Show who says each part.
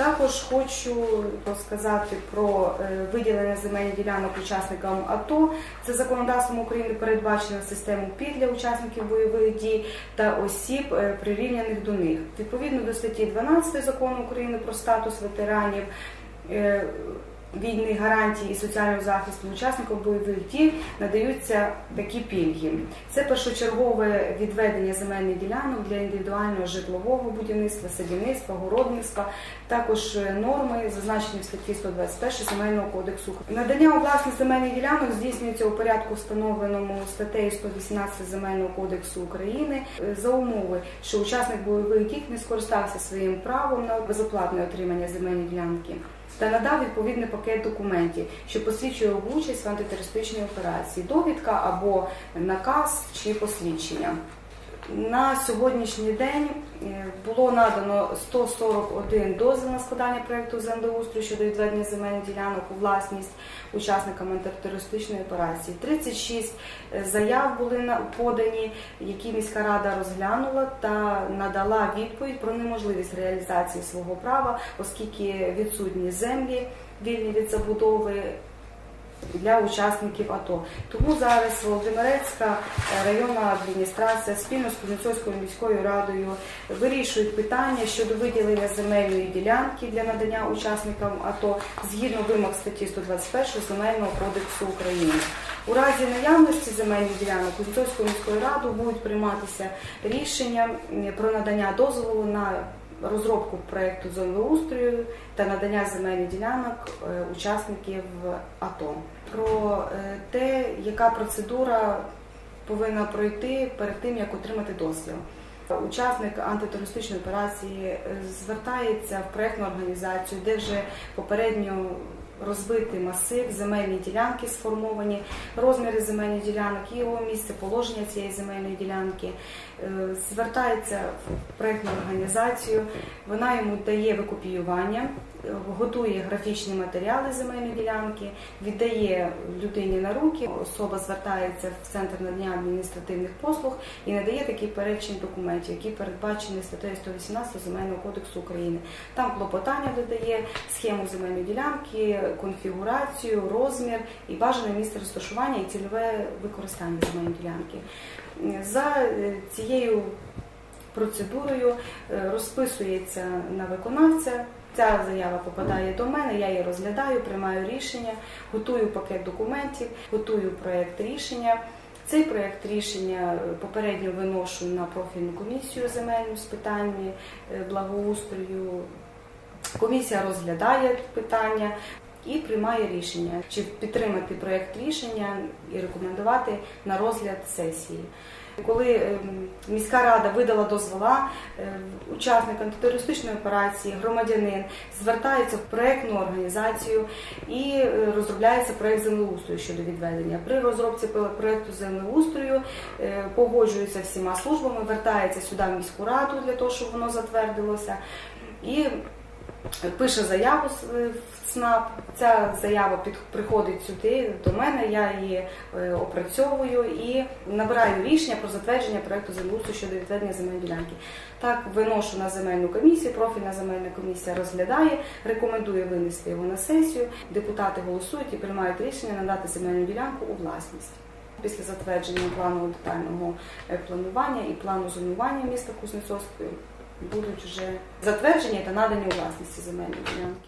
Speaker 1: Також хочу розказати про е, виділення земельних ділянок учасникам АТО. Це законодавством України передбачена систему ПІД для учасників бойових дій та осіб, е, прирівняних до них. Відповідно до статті 12 закону України про статус ветеранів. Війни, гарантії і соціального захисту учасників бойових дій надаються такі пільги. Це першочергове відведення земельних ділянок для індивідуального житлового будівництва, садівництва, городництва, також е, норми, зазначені в статті 121 Земельного кодексу. Надання у власність земельних ділянок здійснюється у порядку, встановленому статтею 118 Земельного кодексу України е, за умови, що учасник бойових дій не скористався своїм правом на безоплатне отримання земельної ділянки та надав відповідний пакет документів, що посвідчує участь в антитерористичній операції, довідка або наказ чи посвідчення. На сьогоднішній день е, було надано 141 дозвіл на складання проєкту землеустрою щодо відведення земельних ділянок у власність учасникам антитерористичної операції. 36 заяв були подані, які міська рада розглянула та надала відповідь про неможливість реалізації свого права, оскільки відсутні землі вільні від забудови для учасників АТО. Тому зараз Володимирецька е, районна адміністрація спільно з Кузнецовською міською радою вирішують питання щодо виділення земельної ділянки для надання учасникам АТО згідно вимог статті 121 Земельного кодексу України. У разі наявності земельних ділянок Кузнецовською міською радою будуть прийматися рішення про надання дозволу на розробку проєкту землеустрою та надання земельних ділянок е, учасників АТО. Про е, те, яка процедура повинна пройти перед тим, як отримати дозвіл. Учасник антитерористичної операції е, звертається в проєктну організацію, де вже попередньо розбитий масив, земельні ділянки сформовані, розміри земельних ділянок, його місце положення цієї земельної ділянки. Е, Звертається в проєктну організацію, вона йому дає викопіювання, готує графічні матеріали земельної ділянки, віддає людині на руки. Особа звертається в центр надання адміністративних послуг і надає такий перечень документів, які передбачені статтею 118 Земельного кодексу України. Там клопотання додає схему земельної ділянки, конфігурацію, розмір і бажане місце розташування і цільове використання земельної ділянки. За е, цією процедурою е, розписується на виконавця. Ця заява попадає до мене, я її розглядаю, приймаю рішення, готую пакет документів, готую проєкт рішення. Цей проєкт рішення е, попередньо виношу на профільну комісію земельну з питань благоустрою. Комісія розглядає питання і приймає рішення, чи підтримати проєкт рішення і рекомендувати на розгляд сесії. Коли ем, міська рада видала дозвола, е, учасник антитерористичної операції, громадянин звертається в проєктну організацію і е, розробляється проєкт землеустрою щодо відведення. При розробці проєкту землеустрою е, погоджується всіма службами, вертається сюди в міську раду для того, щоб воно затвердилося. І пише заяву в ЦНАП. Ця заява приходить сюди до мене, я її е, опрацьовую і набираю рішення про затвердження проекту землеустрою щодо відведення земельної ділянки. Так виношу на земельну комісію, профільна земельна комісія розглядає, рекомендує винести його на сесію. Депутати голосують і приймають рішення надати земельну ділянку у власність. Після затвердження плану детального е, планування і плану зонування міста Кузнецовської будуть вже затверджені та надані власності земельні ділянки.